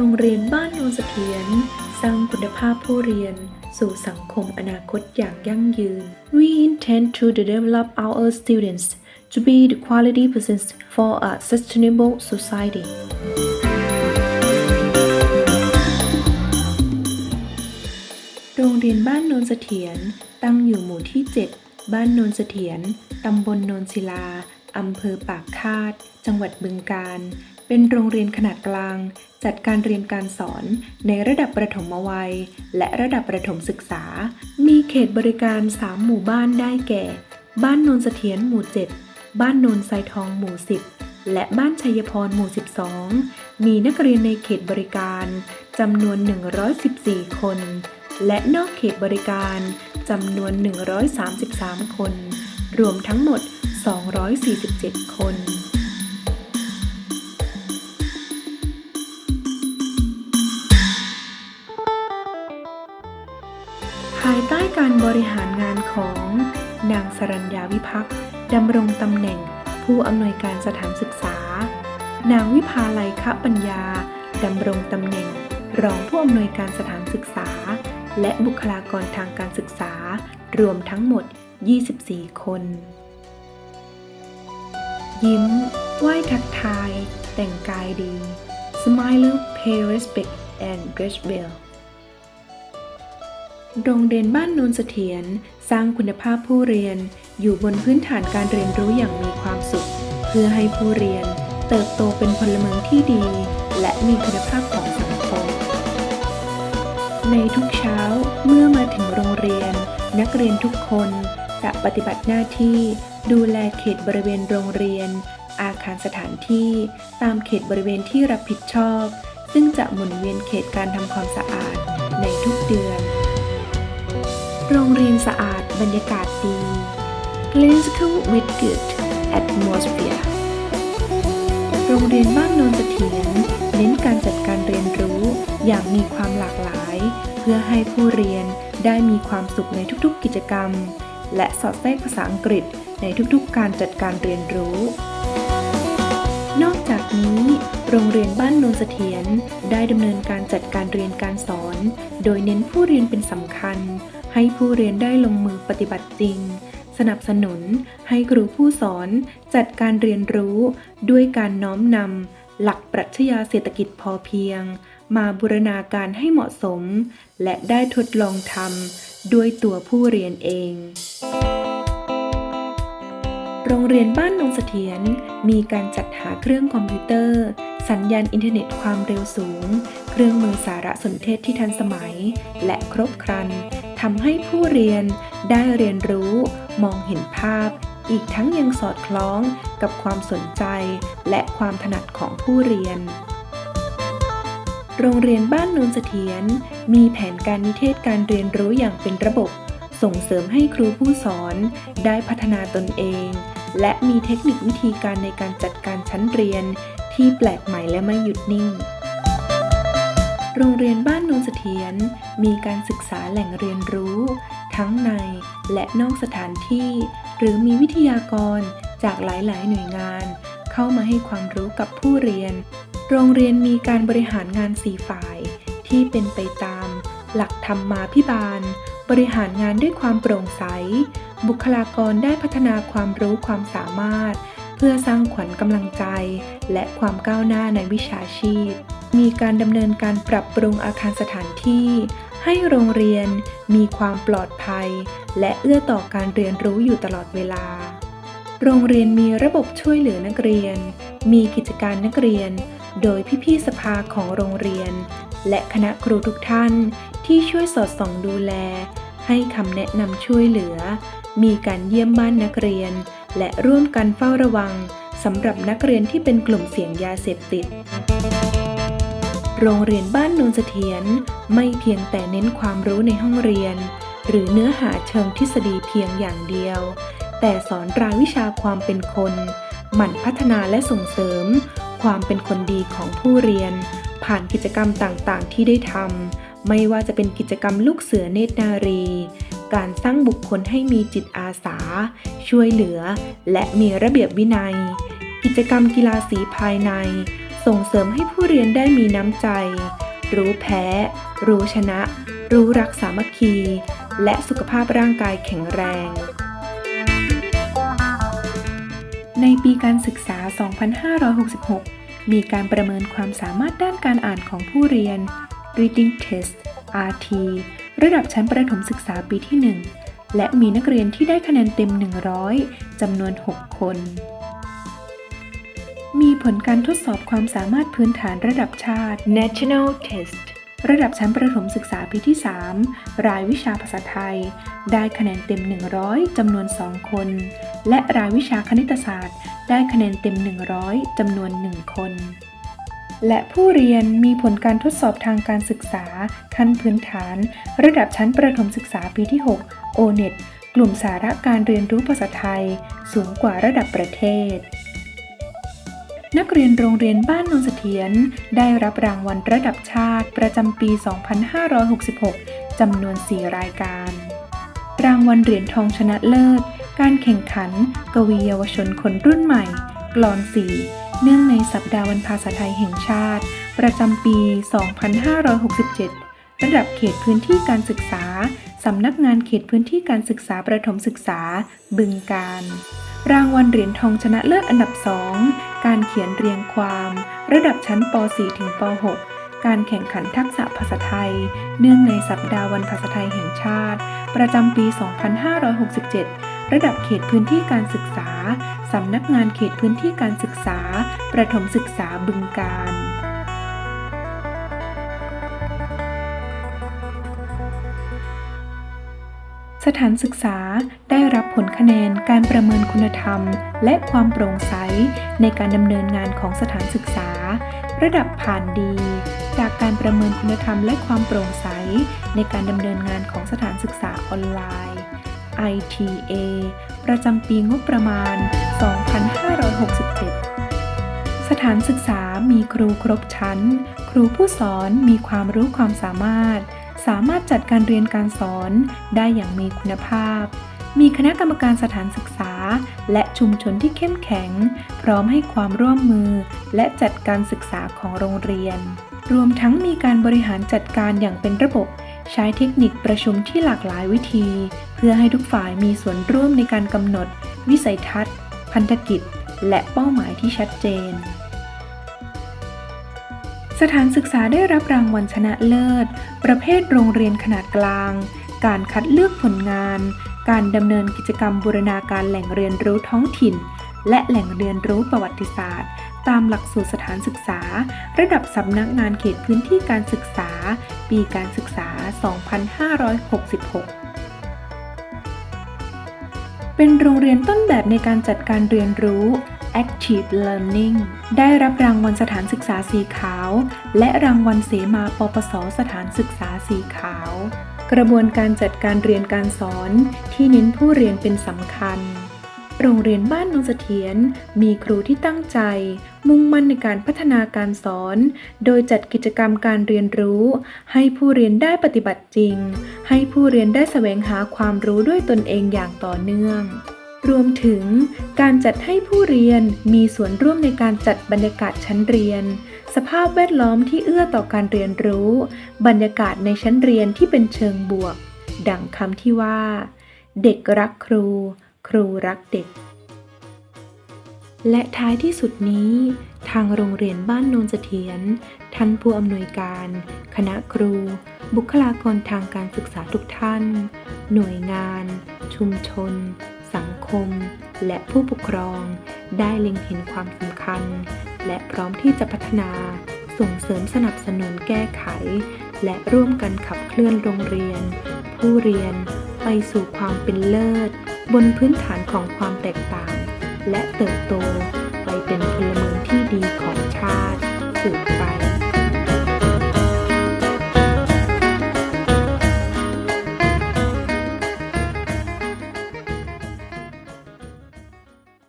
โรงเรียนบ้านโนนเสถียรสร้างคุณภาพผู้เรียน สู่สังคมอนาคตอย่างยั่งยืน We intend to develop our students to be the quality persons for a sustainable society โรงเรียนบ้านโนนเสถียรตั้งอยู่หมู่ที่ 7 บ้านโนนเสถียรตำบลโนนศิลาอำเภอปากคาด จังหวัดบึงกาฬ เป็นโรงเรียนขนาดกลาง จัดการเรียนการสอนในระดับประถมวัย และระดับประถมศึกษา มีเขตบริการ 3 หมู่บ้านได้แก่ บ้านโนนเสถียรหมู่ 7 บ้านโนนไซทองหมู่ 10 และบ้านชัยพรหมู่ 12 มีนักเรียนในเขตบริการจำนวน 114 คน และนอกเขตบริการจำนวน 133 คน รวมทั้งหมด 247 คนายใต้การบริหารงานของนางสรัญญาวิพักษ์ดำรงตำแหน่งผู้อำนวยการสถานศึกษา นางวิภาลัยคะปัญญาดำรงตำแหน่ง รองผู้อำนวยการสถานศึกษา และบุคลากรทางการศึกษา รวมทั้งหมด 24 คน ยิ้ม ไหว้ทักทาย แต่งกายดี Smile pay respect and dress well โรงเรียนบ้านนนเสถียรสร้างคุณภาพผู้เรียนอยู่บนพื้นฐานการเรียนรู้อย่างมีความสุข เพื่อให้ผู้เรียนเติบโตเป็นพลเมืองที่ดี และมีคุณภาพของสังคม ในทุกเช้าเมื่อมาถึงโรงเรียน นักเรียนทุกคนจะปฏิบัติหน้าที่ดูแลเขตบริเวณโรงเรียน อาคารสถานที่ตามเขตบริเวณที่รับผิดชอบ ซึ่งจะหมุนเวียนเขตการทำความสะอาดในทุกเดือน โรงเรียนสะอาดบรรยากาศดี Clean School with Good Atmosphere โรงเรียนบ้านโนนเถียรเน้นการจัดการเรียนรู้อย่างมีความหลากหลาย เพื่อให้ผู้เรียนได้มีความสุขในทุกๆกิจกรรม และสอดแทรกภาษาอังกฤษในทุกๆการจัดการเรียนรู้ นอกจากนี้ โรงเรียนบ้านโนนเสถียรได้ดำเนินการจัดการเรียนการสอน โดยเน้นผู้เรียนเป็นสำคัญ ให้ผู้เรียนได้ลงมือปฏิบัติจริง สนับสนุนให้ครูผู้สอนจัดการเรียนรู้ด้วยการน้อมนำหลักปรัชญาเศรษฐกิจพอเพียง มาบูรณาการให้เหมาะสม และได้ทดลองทำด้วยตัวผู้เรียนเองโรงเรียนบ้านนงเสถียรมีการจัดหาเครื่องคอมพิวเตอร์ สัญญาณอินเทอร์เน็ตความเร็วสูง เครื่องมือสารสนเทศที่ทันสมัย และครบครัน ทำให้ผู้เรียนได้เรียนรู้มองเห็นภาพ อีกทั้งยังสอดคล้องกับความสนใจและความถนัดของผู้เรียน โรงเรียนบ้านนนเสถียรมีแผนการนิเทศการเรียนรู้อย่างเป็นระบบ ส่งเสริมให้ครูผู้สอนได้พัฒนาตนเอง และมีเทคนิควิธีการในการจัดการชั้นเรียนที่แปลกใหม่และไม่หยุดนิ่ง โรงเรียนบ้านโนนเสถียรมีการศึกษาแหล่งเรียนรู้ ทั้งในและนอกสถานที่ หรือมีวิทยากรจากหลายๆ หน่วยงาน เข้ามาให้ความรู้กับผู้เรียน โรงเรียนมีการบริหารงานสีฝ่าย ที่เป็นไปตาม หลักธรรมาภิบาล บริหารงานด้วยความโปร่งใส บุคลากรได้พัฒนาความรู้ความสามารถ เพื่อสร้างขวัญกำลังใจ และความก้าวหน้าในวิชาชีพ มีการดำเนินการปรับปรุงอาคารสถานที่ ให้โรงเรียนมีความปลอดภัย และเอื้อต่อการเรียนรู้อยู่ตลอดเวลา โรงเรียนมีระบบช่วยเหลือนักเรียน มีกิจการนักเรียน โดยพี่ๆสภาของโรงเรียน และคณะครูทุกท่านที่ช่วยสอดส่องดูแล ให้คำแนะนำช่วยเหลือ มีการเยี่ยมบ้านนักเรียน และร่วมกันเฝ้าระวังสำหรับนักเรียนที่เป็นกลุ่มเสี่ยงยาเสพติด โรงเรียนบ้านโนนเสถียรไม่เพียงแต่เน้นความรู้ในห้องเรียน หรือเนื้อหาเชิงทฤษฎีเพียงอย่างเดียว แต่สอนรายวิชาความเป็นคน หมั่นพัฒนาและส่งเสริม ความเป็นคนดีของผู้เรียน ผ่านกิจกรรมต่างๆ ที่ได้ทำไม่ว่าจะเป็นกิจกรรมลูกเสือเนตรนารี การสร้างบุคคลให้มีจิตอาสา ช่วยเหลือ และมีระเบียบวินัย กิจกรรมกีฬาสีภายใน ส่งเสริมให้ผู้เรียนได้มีน้ำใจ รู้แพ้ รู้ชนะ รู้รักสามัคคี และสุขภาพร่างกายแข็งแรง ในปีการศึกษา 2566 มีการประเมินความสามารถด้านการอ่านของผู้เรียน Reading Test RT ระดับชั้นประถมศึกษาปีที่ 1 และมีนักเรียนที่ได้คะแนนเต็ม 100 จำนวน 6 คน มีผลการทดสอบความสามารถพื้นฐานระดับชาติ National Test ระดับชั้นประถมศึกษาปีที่ 3 รายวิชาภาษาไทย ได้คะแนนเต็ม 100 จำนวน 2 คน และรายวิชาคณิตศาสตร์ ได้คะแนนเต็ม 100 จำนวน 1 คน และผู้เรียนมีผลการทดสอบทางการศึกษา ขั้นพื้นฐาน ระดับชั้นประถมศึกษาปีที่ 6 O-NET กลุ่มสาระการเรียนรู้ภาษาไทย สูงกว่าระดับประเทศ นักเรียนโรงเรียนบ้านโนนเสถียรได้รับรางวัลระดับชาติประจำปี 2566 จำนวน 4 รายการ รางวัลเหรียญทองชนะเลิศ การแข่งขัน กวีเยาวชนคนรุ่นใหม่ กลอนสีเนื่องในสัปดาห์วันภาษาไทยแห่งชาติ ประจำปี 2567 ระดับเขตพื้นที่การศึกษา สำนักงานเขตพื้นที่การศึกษาประถมศึกษา บึงการ รางวัลเหรียญทองชนะเลิศอันดับ 2 การเขียนเรียงความ ระดับชั้นป .4 ถึงป .6 การแข่งขันทักษะภาษาไทย เนื่องในสัปดาห์วันภาษาไทยแห่งชาติ ประจำปี 2567 ระดับเขตพื้นที่การศึกษา สำนักงานเขตพื้นที่การศึกษา ประถมศึกษาบึงการ สถานศึกษาได้รับผลคะแนนการประเมินคุณธรรม และความโปร่งใสในการดำเนินงานของสถานศึกษา ระดับผ่านดี จากการประเมินคุณธรรมและความโปร่งใสในการดำเนินงานของสถานศึกษาออนไลน์ ITA ประจำปีงบประมาณ 2567 สถานศึกษามีครูครบชั้น ครูผู้สอนมีความรู้ความสามารถ สามารถจัดการเรียนการสอนได้อย่างมีคุณภาพ มีคณะกรรมการสถานศึกษา และชุมชนที่เข้มแข็ง พร้อมให้ความร่วมมือ และจัดการศึกษาของโรงเรียน รวมทั้งมีการบริหารจัดการอย่างเป็นระบบ ใช้เทคนิคประชุมที่หลากหลายวิธี เพื่อให้ทุกฝ่ายมีส่วนร่วมในการกำหนด วิสัยทัศน์ พันธกิจ และเป้าหมายที่ชัดเจน สถานศึกษาได้รับรางวัลชนะเลิศ ประเภทโรงเรียนขนาดกลาง การคัดเลือกผลงาน การดำเนินกิจกรรมบูรณาการแหล่งเรียนรู้ท้องถิ่น และแหล่งเรียนรู้ประวัติศาสตร์ ตามหลักสูตรสถานศึกษา ระดับสำนักงานเขตพื้นที่การศึกษา ปีการศึกษา 2566เป็นโรงเรียนต้นแบบในการจัดการเรียนรู้ Active Learning ได้รับรางวัลสถานศึกษาสีขาว และรางวัลเสมาปปสสถานศึกษาสีขาว กระบวนการจัดการเรียนการสอนที่เน้นผู้เรียนเป็นสำคัญ โรงเรียนบ้านนงเสถียรมีครูที่ตั้งใจ มุ่งมั่นในการพัฒนาการสอน โดยจัดกิจกรรมการเรียนรู้ ให้ผู้เรียนได้ปฏิบัติจริง ให้ผู้เรียนได้แสวงหาความรู้ด้วยตนเองอย่างต่อเนื่อง รวมถึงการจัดให้ผู้เรียนมีส่วนร่วมในการจัดบรรยากาศชั้นเรียน สภาพแวดล้อมที่เอื้อต่อการเรียนรู้ บรรยากาศในชั้นเรียนที่เป็นเชิงบวก ดังคำที่ว่า เด็กรักครู ครูรักเด็ก และท้ายที่สุดนี้ ทางโรงเรียนบ้านโนนเสถียรท่านผู้อำนวยการ คณะครู บุคลากรทางการศึกษาทุกท่าน หน่วยงาน ชุมชน สังคม และผู้ปกครอง ได้เล็งเห็นความสำคัญ และพร้อมที่จะพัฒนา ส่งเสริมสนับสนุนแก้ไข และร่วมกันขับเคลื่อนโรงเรียน ผู้เรียนไปสู่ความเป็นเลิศ บนพื้นฐานของความแตกต่าง และเติบโต ไปเป็นพลเมืองที่ดีของชาติสืบ